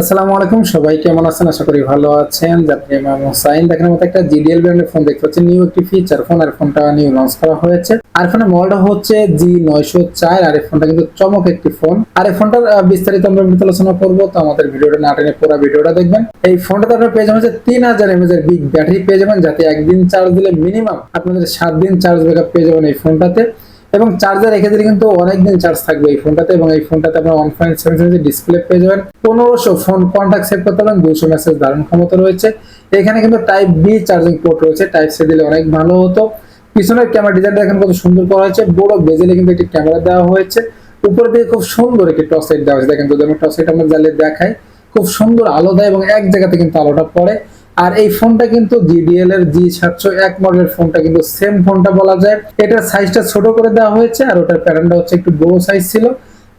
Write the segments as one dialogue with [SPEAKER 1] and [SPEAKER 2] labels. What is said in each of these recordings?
[SPEAKER 1] আসসালামু আলাইকুম, সবাই কেমন আছেন? আশা করি ভালো আছেন। যাত্রী ইমাম হোসাইন দেখেন মতো একটা জিডিএল ব্র্যান্ডের ফোন দেখতে পাচ্ছেন। নিউ একটি ফিচার ফোন আর ফোনটা নিউ লঞ্চ করা হয়েছে। আর ফোনের মডেলটা হচ্ছে জি নয়শো চার, আর এই ফোনটা কিন্তু চমক একটি ফোন আর এই ফোনটার বিস্তারিত আমরা আলোচনা করব, তো আমাদের ভিডিওটা না টেনে পুরো ভিডিওটা দেখবেন। এই ফোনটাতে আপনারা পেয়ে যাবেন হচ্ছে তিন হাজার এমএজ এর বিগ ব্যাটারি পেয়ে যাবেন, যাতে একদিন চার্জ দিলে মিনিমাম আপনাদের সাত দিন চার্জ ব্যাকআপ পেয়ে যাবেন এই ফোনটাতে এবং চার্জার রেখে দিলে কিন্তু অনেকদিন চার্জ থাকবে এই ফোনটাতে এবং এই ফোনটাতে আপনার one point seven seven display পেয়ে যাবেন, পনেরোশো ফোন কন্ট্যাক্ট সেভ করতে পারেন দুশো মেসেজ ধারণ ক্ষমতা রয়েছে। এখানে কিন্তু টাইপ বি চার্জিং পোর্ট রয়েছে টাইপ সি দিলে অনেক ভালো হতো। পিছনের ক্যামেরা ডিজাইনটা এখন কত সুন্দর করা হয়েছে, বড় বেজেলে কিন্তু একটি ক্যামেরা দেওয়া হয়েছে। উপর দিকে খুব সুন্দর একটি টর্চ লাইট দেওয়া হয়েছে। দেখেন যদি আমি টর্চ লাইট আমরা জ্বালিয়ে দেখাই, খুব সুন্দর আলো দেয় এবং এক জায়গাতে কিন্তু আলোটা পড়ে। আর এই ফোনটা কিন্তু জিডিএল এর জি সাতশো এক মডেলের ফোনটা কিন্তু সেম ফোনটা বলা যায়। এটার সাইজটা ছোট করে দেওয়া হয়েছে আর ওটার প্যাটার্নটা হচ্ছে একটু বড় সাইজ ছিল।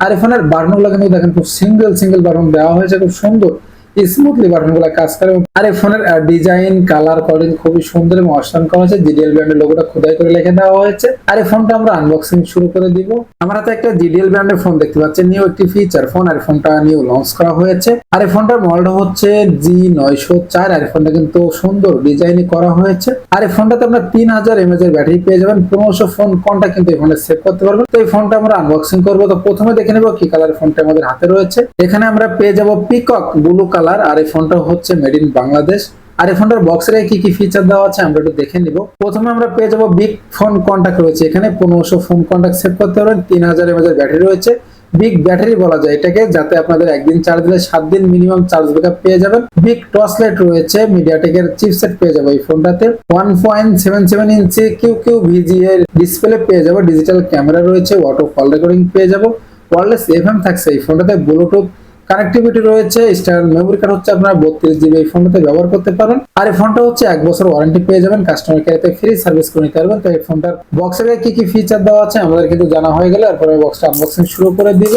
[SPEAKER 1] আর এই ফোনের বার্নগুলো কিন্তু দেখেন খুব সিঙ্গেল সিঙ্গেল বার্ন দেওয়া হয়েছে, খুব সুন্দর। স্মুথলি বাটনগুলো কাজ করে আর এই ফোনের ডিজাইন কালার কোডিং খুবই সুন্দর এবং অসাধারণ করা হয়েছে। জিডিএল ব্র্যান্ডের লোগোটা খোদাই করে লিখে দেওয়া হয়েছে। আর এই ফোনটা আমরা আনবক্সিং শুরু করে দিব। আমার হাতে একটা জিডিএল ব্র্যান্ডের ফোন দেখতে পাচ্ছি। নিউ একটি ফিচার ফোন আর ফোনটা নিউ লঞ্চ করা হয়েছে। আর এই ফোনটার মডেলটা হচ্ছে জি নয়শো চার, আর ফোনটা কিন্তু সুন্দর ডিজাইনই করা হয়েছে। আর এই ফোনটাতে আমরা তিন হাজার এমএজ এর ব্যাটারি পেয়ে যাবেন। পনেরোশো ফোন কোনটা কিন্তু এই ফোনে সেভ করতে পারবেন। তো এই ফোনটা আমরা আনবক্সিং করব। তো প্রথমে দেখে নেব কি কালার ফোনটা আমাদের হাতে রয়েছে। এখানে আমরা পেয়ে যাব পিকক ব্লু কালার আর এই ফোনটা হচ্ছে মেড ইন বাংলাদেশ। আর এই ফোনটার বক্সের কি কি ফিচার দেওয়া আছে আমরা একটু দেখে নিব। প্রথমে আমরা পেয়ে যাব বিগ ফোন কন্টাক্ট রয়েছে এখানে, পনেরোশো ফোন কন্টাক্ট সেভ করতে পারবেন, তিন হাজার এমএজ এর ব্যাটারি রয়েছে। বিগ ব্যাটারি বলা যায় এটাকে, যাতে আপনাদের একদিন চার্জ দিলে সাত দিন মিনিমাম চার্জ ব্যাকআপ পেয়ে যাবেন। বিগ টর্চ লাইট রয়েছে মিডিয়াটেকের চিপসেট পেয়ে যাবে এই ফোনটাতে। One point seven seven inch Q Q VG এর ডিসপ্লে পেয়ে যাব ডিজিটাল ক্যামেরা রয়েছে অটো কল রেকর্ডিং পেয়ে যাব। ওয়ারলেস এফএম থাকছে এই ফোনটাতে ব্লুটুথ কানেক্টিভিটি রয়েছে এক্সটার্নাল মেমোরি কার্ড হচ্ছে আপনারা বত্রিশ জিবি এই ফোনটাতে ব্যবহার করতে পারেন। আর এই ফোনটা হচ্ছে এক বছর ওয়ারেন্টি পেয়ে যাবেন কাস্টমার কেয়ারতে ফ্রি সার্ভিস করে নিতে পারবেন। তো এই ফোনটার বক্সের কি কি ফিচার দেওয়া আছে আমাদের কিন্তু জানা হয়ে গেলে, এরপরে বক্সটা আনবক্সিং শুরু করে দিব।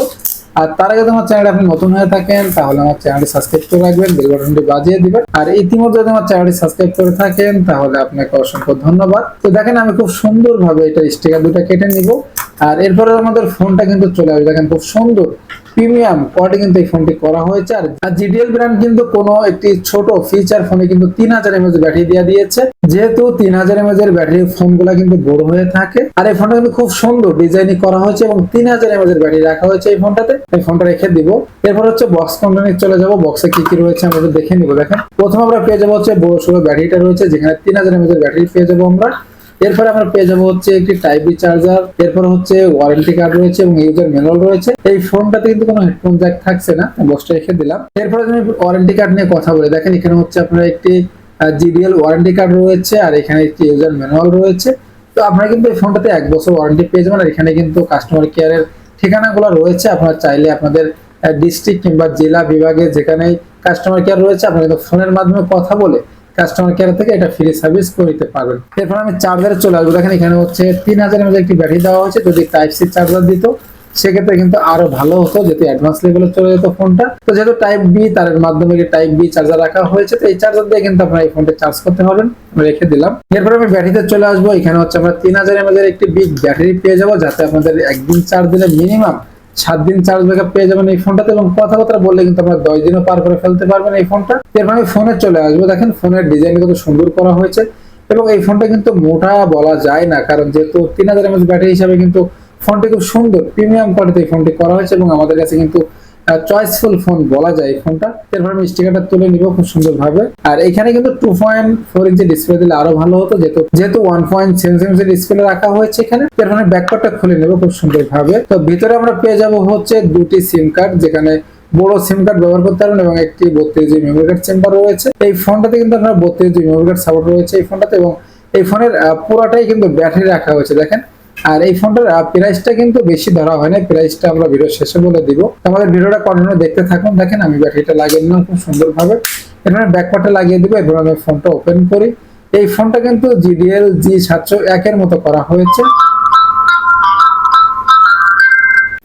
[SPEAKER 1] আর তার আগে তোমার চ্যানেল আপনি নতুন হয়ে থাকেন, তাহলে আমার চ্যানেলটি সাবস্ক্রাইব করে রাখবেন বেল বাটনটি বাজিয়ে দিবেন। আর ইতিমধ্যে যদি আমার চ্যানেলটি সাবস্ক্রাইব করে থাকেন, তাহলে আপনাকে অসংখ্য ধন্যবাদ। তো দেখেন আমি খুব সুন্দরভাবে এটা স্টিকার দুটো কেটে নিব। আর এরপরে আমাদের ফোনটা কিন্তু চলে আসবে। দেখেন খুব সুন্দর, প্রিমিয়াম কোয়ালিটি কিন্তু এই ফোনটি করা হয়েছে। আর জিডিএল ব্র্যান্ড কিন্তু কোনো একটি ছোট ফিচার ফোনে কিন্তু তিন হাজার এমএজ ব্যাটারি দিয়ে দিয়েছে। যেহেতু তিন হাজার এমএজ এর ব্যাটারি ফোনগুলো কিন্তু বড় হয়ে থাকে। আর এই ফোনটা কিন্তু খুব সুন্দর ডিজাইনিং করা হয়েছে এবং তিন হাজার এমএজ এর ব্যাটারি রাখা হয়েছে এই ফোনটাতে। এই ফোনটা রেখে দিব। এরপর হচ্ছে বক্স কন্টেন্ট চলে যাব। বক্সে কি কি রয়েছে আমরা দেখে নিব। দেখেন, প্রথমে আমরা পেয়ে যাব হচ্ছে বড় সড়ো ব্যাটারিটা রয়েছে, যেখানে তিন হাজার এমএজ এর ব্যাটারি পেয়ে যাব আমরা। এরপরে আমরা পেয়ে যাব হচ্ছে একটি টাইপ বি চার্জার এরপর হচ্ছে ওয়ারেন্টি কার্ড রয়েছে এবং ইউজার ম্যানুয়াল রয়েছে। এই ফোনটাতে কিন্তু কোনো হেডফোন জ্যাক থাকছে না বক্সটা রেখে দিলাম। এরপরে আমি ওয়ারেন্টি কার্ড নিয়ে কথা বলি, দেখেন এখানে হচ্ছে আপনার একটি জিডিএল ওয়ারেন্টি কার্ড রয়েছে আর এখানে একটি ইউজার ম্যানুয়াল রয়েছে। তো আপনারা কিন্তু এই ফোনটাতে এক বছর ওয়ারেন্টি পেয়ে যাবেন আর এখানে কিন্তু কাস্টমার কেয়ারের ঠিকানাগুলো রয়েছে। আপনারা চাইলে আপনাদের ডিস্ট্রিক্ট কিংবা জেলা বিভাগে যেখানেই কাস্টমার কেয়ার রয়েছে, আপনারা কিন্তু ফোনের মাধ্যমে কথা বলে কাস্টমার কেয়ার থেকে এটা ফ্রি সার্ভিস করে নিতে পারবেন। এরপর আমি চার্জারে চলে আসব। দেখেন এখানে হচ্ছে তিন হাজার এমএজ একটি ব্যাটারি দেওয়া হয়েছে। যদি টাইপ সি চার্জার দিত, সেক্ষেত্রে কিন্তু আরও ভালো হতো, যেহেতু অ্যাডভান্স লেভেলে চলে যেত ফোনটা তো যেহেতু টাইপ বি তার মাধ্যমে টাইপ বি চার্জার রাখা হয়েছে, তো এই চার্জার দিয়ে কিন্তু আপনার এই ফোনটা চার্জ করতে পারবেন। আমি রেখে দিলাম। এরপর আমি ব্যাটারিতে চলে আসব। এখানে হচ্ছে আমরা তিন হাজার এমএজ এর একটি বিগ ব্যাটারি পেয়ে যাব, যাতে আপনাদের একদিন চার্জ দিলে মিনিমাম সাত দিন চার্জ ব্যাকআপ পেয়ে যাবেন এই ফোনটাতে এবং কথাবার্তা বললে কিন্তু আপনার দশ দিনও পার করে ফেলতে পারবেন এই ফোনটা এরপর ফোনে চলে আসবে। দেখেন ফোনের ডিজাইন কত সুন্দর করা হয়েছে এবং এই ফোনটা কিন্তু মোটা বলা যায় না, কারণ যেহেতু তিন হাজার এমএস ব্যাটারি হিসাবে কিন্তু ফোনটি খুব সুন্দর প্রিমিয়াম কোয়ালিটি এই ফোনটি করা হয়েছে এবং আমাদের কাছে কিন্তু চয়েসফুল ফোন বলা যায় এই ফোনটা এরপর আমি স্টিকারটা তুলে নিব খুব সুন্দর ভাবে আর এখানে কিন্তু two point four inch display দিলে আরও ভালো হতো, যেহেতু যেহেতু one point seven seven display রাখা হয়েছে এখানে। এরপর আমি ব্যাকপার্টটা খুলে নেব খুব সুন্দর ভাবে তো ভিতরে আমরা পেয়ে যাব হচ্ছে দুটি সিম কার্ড যেখানে বড় সিম কার্ড ব্যবহার করতে পারবেন এবং একটি বত্রিশ জিবি মেমোরি কার্ড চেম্বার রয়েছে। এই ফোনটাতে কিন্তু আপনার বত্রিশ জিবি মেমোরি কার্ড সাপোর্ট রয়েছে এই ফোনটাতে এবং এই ফোনের পুরাটাই কিন্তু ব্যাটারি রাখা হয়েছে, দেখেন। আর এই ফোনটার প্রাইসটা কিন্তু বেশি ধরা হয় না প্রাইসটা আমরা ভিডিও শেষে বলে দিব। আমাদের ভিডিওটা কন্টিনিউ দেখতে থাকুন। দেখেন, আমি ব্যাটারিটা লাগিয়ে নিলাম খুব সুন্দরভাবে। এখানে ব্যাকপার্টে লাগিয়ে দিব এরপর আমি ফোনটা ওপেন করি। এই ফোনটা কিন্তু জিডিএল জি সাতশো একের মতো করা হয়েছে।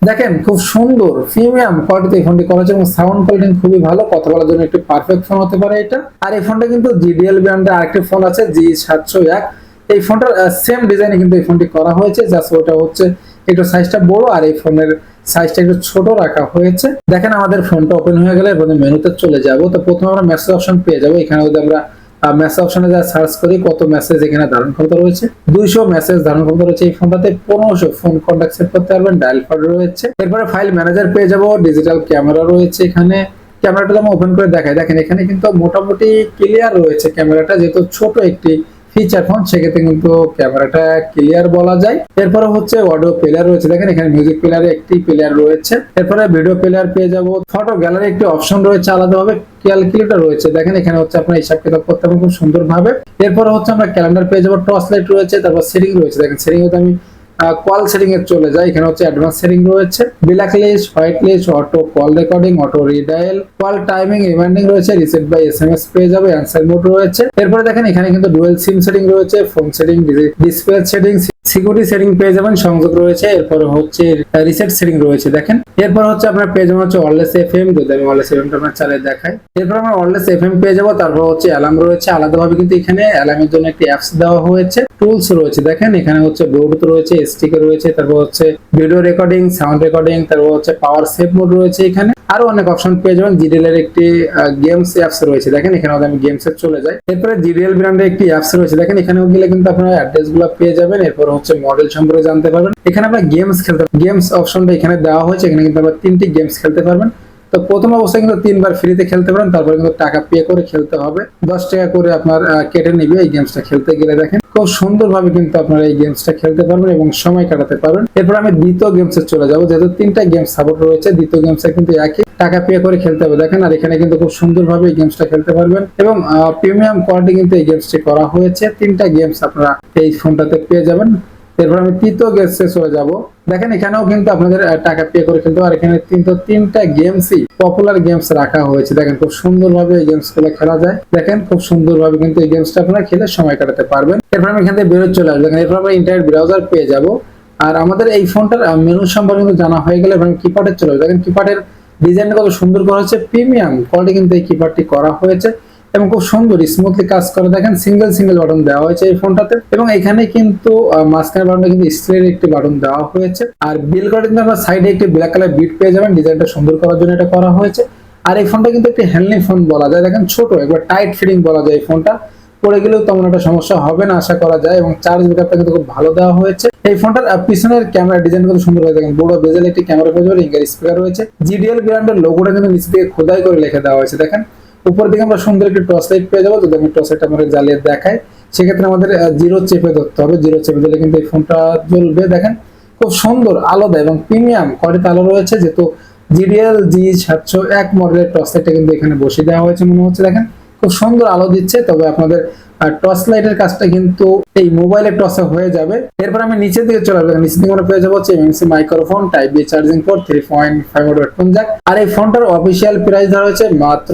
[SPEAKER 1] দেখেন, খুব সুন্দর প্রিমিয়াম কোয়ালিটিতে এই ফোনটি করা হয়েছে এবং সাউন্ড কোয়ালিটি খুবই ভালো। কথা বলার জন্য একটি পারফেক্ট ফোন হতে পারে এটা। আর এই ফোনটা কিন্তু জিডিএল ব্র্যান্ডের আরেকটি ফোন আছে জি সাতশো এক। এই ফোনটার সেম ডিজাইনে কিন্তু এই ফোনটি করা হয়েছে জাস্ট ওটা হচ্ছে একটু সাইজটা বড় আর এই ফোনের সাইজটা একটু ছোট রাখা হয়েছে। দেখেন আমাদের ফোনটা ওপেন হয়ে গেলে এবার মেনুতে চলে যাব। তো প্রথমে আমরা মেসেজ অপশন পেয়ে যাব। এখানে যদি আমরা মেসেজ অপশনে যা সার্চ করি, কত মেসেজ এখানে ধারণ ক্ষমতা রয়েছে? দুইশো মেসেজ ধারণ ক্ষমতা রয়েছে এই ফোনটাতে। পনেরোশো ফোন কন্ট্যাক্ট সেট করতে পারবেন ডায়াল পাড রয়েছে। এরপরে ফাইল ম্যানেজার পেয়ে যাব। ডিজিটাল ক্যামেরা রয়েছে এখানে। ক্যামেরাটা আমি ওপেন করে দেখাই। দেখেন এখানে কিন্তু মোটামুটি ক্লিয়ার রয়েছে ক্যামেরাটা যেহেতু ছোট একটি ফিচার ফোন সেক্ষেত্রে কিন্তু ক্যামেরাটা ক্লিয়ার বলা যায়। এরপরে হচ্ছে অডিও প্লেয়ার রয়েছে। দেখেন, এখানে মিউজিক প্লেয়ারে একটি প্লেয়ার রয়েছে। এরপরে ভিডিও প্লেয়ার পেয়ে যাব। ফটো গ্যালারি একটি অপশন রয়েছে আলাদাভাবে ক্যালকুলেটর রয়েছে। দেখেন, এখানে হচ্ছে আপনার হিসাব কিতাব করতে পারবেন খুব সুন্দর ভাবে এরপরে হচ্ছে আমরা ক্যালেন্ডার পেয়ে যাব টর্চ লাইট রয়েছে, তারপর সেটিং রয়েছে। দেখেন সেটিং হতে আমি কল সেটিং এ চলে যায়। এখানে হচ্ছে অ্যাডভান্স সেটিং রয়েছে। Black list white list auto call recording auto redial call timing reminding রয়েছে রিসেট বাই এসএমএস পেয়ে যাবে অ্যান্সার মোড রয়েছে। এরপরে দেখেন এখানে কিন্তু ডুয়েল সিম সেটিং রয়েছে phone setting display setting security setting পেয়ে যাবেন, সংযোগ রয়েছে, এরপরে হচ্ছে রিসেট সেটিং রয়েছে, দেখেন। এরপর হচ্ছে আপনার পেয়ে যাবেন হচ্ছে ওয়ারলেস এফএম যদি আমি ওয়ারলেস এফএমটা আপনার চালিয়ে দেখাই। এরপর আমরা ওয়ারলেস এফএম পেয়ে যাব, তারপর হচ্ছে অ্যালার্ম রয়েছে, আলাদাভাবে কিন্তু এখানে অ্যালার্মের জন্য একটি অ্যাপস দেওয়া হয়েছে। টুলস রয়েছে, দেখেন, এখানে হচ্ছে ব্লুটুথ রয়েছে স্টিকার রয়েছে, তারপর হচ্ছে ভিডিও রেকর্ডিং সাউন্ড রেকর্ডিং তারপর হচ্ছে পাওয়ার সেভ মোড রয়েছে এখানে। আরও অনেক অপশন পেয়ে যাবেন জিডিএল এর একটি গেমস অ্যাপস রয়েছে, দেখেন, এখানে আমি গেমস এ চলে যাই। এরপরে জিডিএল ব্র্যান্ডের একটি অ্যাপস রয়েছে, দেখেন, এখানেও গেলে কিন্তু আপনারা অ্যাড্রেসগুলো পেয়ে যাবেন, এরপর হচ্ছে মডেল সম্পর্কে জানতে পারবেন। এখানে আপনারা গেমস খেলতে গেমস অপশনটা এখানে দেওয়া হয়েছে। এখানে কিন্তু আপনারা তিনটি গেমস খেলতে পারবেন। তো প্রথম অবস্থায় কিন্তু তিনবার ফ্রিতে খেলতে পারেন। তারপরে কিন্তু টাকা পে করে খেলতে হবে। দশ টাকা করে আপনার কেটে নিবে এই গেমসটা খেলতে গেলে দেখেন। খুব সুন্দরভাবে কিন্তু আপনারা এই গেমসটা খেলতে পারবেন এবং সময় কাটাতে পারবেন। এরপর আমি দ্বিতীয় গেমসে চলে যাব, যেহেতু তিনটা গেমস সাপোর্ট রয়েছে, দ্বিতীয় গেমসে কিন্তু একই। টাকা পে করে খেলতে হবে, দেখেন। আর এখানে কিন্তু খুব সুন্দরভাবে এই গেমসটা খেলতে পারবেন এবং প্রিমিয়াম কোয়ালিটি কিন্তু এই গেমসটি করা হয়েছে। তিনটা গেমস আপনারা এই ফোনটাতে পেয়ে যাবেন। এরপর আমি তৃতীয় গেমসে চলে যাব। দেখেন, এখানেও কিন্তু আপনাদের টাকা পে করে খেলতে আর এখানে কিন্তু তিনটা গেমসই পপুলার গেমস রাখা হয়েছে। দেখেন, খুব সুন্দরভাবে এই গেমসগুলো খেলা যায়। দেখেন, খুব সুন্দরভাবে কিন্তু এই গেমসটা আপনারা খেলে সময় কাটাতে পারবেন। এরপর আমি এখান থেকে বেরোয় চলে আসব। এরপর আমরা ইন্টারনেট ব্রাউজার পেয়ে যাব। আর আমাদের এই ফোনটার মেনু সম্পর্কে কিন্তু জানা হয়ে গেলে এবং কিপ্যাডের চলে যাবে। দেখেন কিপ্যাডের ডিজাইনটা কত সুন্দর করা হয়েছে। প্রিমিয়াম কোয়ালিটি কিন্তু এই কিপ্যাডটি করা হয়েছে। এবং খুব সুন্দর স্মুথলি কাজ করে। দেখেন সিঙ্গেল সিঙ্গেল বাটন দেওয়া হয়েছে এই ফোনটাতে। এবং এখানে কিন্তু আহ, মাঝখানে বাটনটা কিন্তু স্ক্রিনের একটি বাটন দেওয়া হয়েছে। আর বিল করে কিন্তু আপনার সাইডে একটি ব্ল্যাক কালার বিট পেয়ে যাবেন। ডিজাইনটা সুন্দর করার জন্য এটা করা হয়েছে। আর এই ফোনটা কিন্তু একটি হ্যান্ডলি ফোন বলা যায়। দেখেন ছোট একবার টাইট ফিটিং বলা যায় এই ফোনটা। পড়ে গেলেও তেমন একটা সমস্যা হবে না আশা করা যায়। এবং চার্জ ব্যাকআপটা কিন্তু খুব ভালো দেওয়া হয়েছে। এই ফোনটার পিছনের ক্যামেরা ডিজাইন কিন্তু সুন্দর হয়ে দেখেন বড় বেজেল একটি ক্যামেরা পেয়ে যাবে রিঙ্গার স্পিকার রয়েছে। জিডিএল ব্র্যান্ডের লোগোটা কিন্তু নিচে থেকে খোদাই করে লিখে দেওয়া হয়েছে। দেখেন উপর দিকে আমরা সুন্দর একটি টর্চ লাইট পেয়ে যাব। যদি আমি টর্চ লাইট আমাদের জ্বালিয়ে দেখাই সেক্ষেত্রে আমাদের জিরো চেপে ধরতে হবে। জিরো চেপে দিলে কিন্তু এই ফোনটা জ্বলবে। দেখেন, খুব সুন্দর আলাদা এবং প্রিমিয়াম কোয়ালিটি আলো রয়েছে। যেহেতু জিডিএল জি সাতশো এক মডেলের টর্চ লাইটটা কিন্তু এখানে বসিয়ে দেওয়া হয়েছে মনে হচ্ছে। দেখেন, খুব সুন্দর আলো দিচ্ছে। তবে আপনাদের টর্চ লাইটের কাজটা কিন্তু এই মোবাইলের টর্চে হয়ে যাবে। এরপর আমি নিচের দিকে চলে আসব নিচের দিকে আমরা পেয়ে যাব হচ্ছে MC microphone type B charging port three point five watt headphone jack আর এই ফোনটার অফিসিয়াল প্রাইস ধরা হয়েছে মাত্র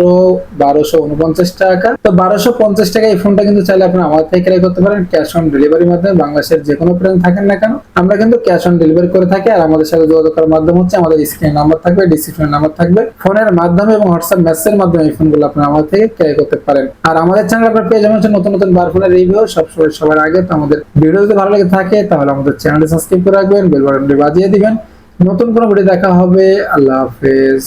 [SPEAKER 1] বারোশো উনপঞ্চাশ টাকা। তো বারোশো পঞ্চাশ টাকা এই ফোনটা কিন্তু চাইলে আপনারা আমাদের থেকে ক্রয় করতে পারেন ক্যাশ অন ডেলিভারির মাধ্যমে। বাংলাদেশের যে কোনো প্রান্ত থাকেন না কেন। আমরা কিন্তু ক্যাশ অন ডেলিভারি করে থাকি আর আমাদের সাথে যোগাযোগ করার মাধ্যম হচ্ছে আমাদের স্ক্রিন নাম্বার থাকবে ডিসক্রিপশন নাম্বার থাকবে। ফোনের মাধ্যমে এবং হোয়াটসঅ্যাপ মেসেজের মাধ্যমে এই ফোনগুলো আপনারা আমাদের থেকে ক্রয় করতে পারেন। আর আমাদের চ্যানেল আপনার পেয়ে যাবেন নতুন নতুন বার ফোনের রিভিউ সবসময় সবার আগে। তো আমাদের ভিডিও যদি ভালো লাগে থাকে, তাহলে আমাদের চ্যানেলটি সাবস্ক্রাইব করে রাখবেন বেল বাটনটি বাজিয়ে দিবেন। নতুন কোনো ভিডিও দেখা হবে, আল্লাহ হাফেজ।